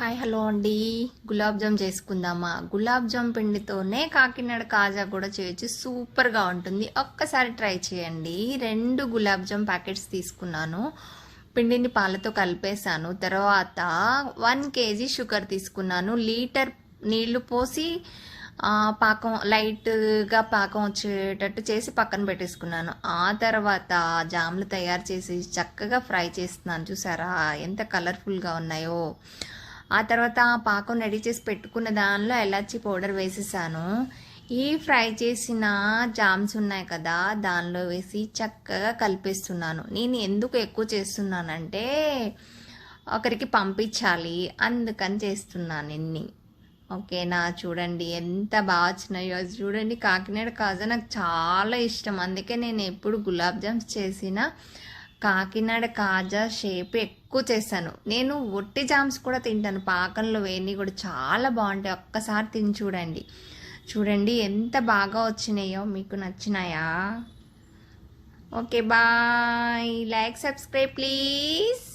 Hi hello అండి. గులాబ్ జామ్ చేసుకుందామా? గులాబ్ జామ్ పిండితోనే కాకినాడ కాజా కూడా చేయొచ్చు. సూపర్గా ఉంటుంది. ఒక్కసారి ట్రై చేయండి. రెండు గులాబ్ జామ్ ప్యాకెట్స్ తీసుకున్నాను. పిండిని పాలతో కలిపేశాను. తర్వాత వన్ కేజీ షుగర్ తీసుకున్నాను. లీటర్ నీళ్ళు పోసి పాకం లైట్గా పాకం వచ్చేటట్టు చేసి పక్కన పెట్టేసుకున్నాను. ఆ తర్వాత జామ్లు తయారు చేసి చక్కగా ఫ్రై చేస్తున్నాను. చూసారా? ఎంత కలర్ఫుల్గా ఉన్నాయో. ఆ తర్వాత ఆ పాకం రెడీ చేసి పెట్టుకున్న దానిలో ఎలాచి పౌడర్ వేసేసాను. ఈ ఫ్రై చేసిన జామ్స్ ఉన్నాయి కదా దానిలో వేసి చక్కగా కలిపేస్తున్నాను. నేను ఎందుకు ఎక్కువ చేస్తున్నానంటే ఒకరికి పంపించాలి అందుకని చేస్తున్నాను ఇన్ని. ఓకేనా? చూడండి ఎంత బాగా వచ్చినాయో. అది చూడండి కాకినాడ కాజా నాకు చాలా ఇష్టం. అందుకే నేను ఎప్పుడు గులాబ్ జామ్స్ చేసినా కాకినాడ కాజా షేప్ ఎక్కువ చేశాను. నేను ఒట్టి జామ్స్ కూడా తింటాను. పాకంలో వేణి కూడా చాలా బాగుంటాయి. ఒక్కసారి తిని చూడండి. చూడండి ఎంత బాగా వచ్చినాయో మీకు నచ్చినాయా? Okay bye. Like subscribe please.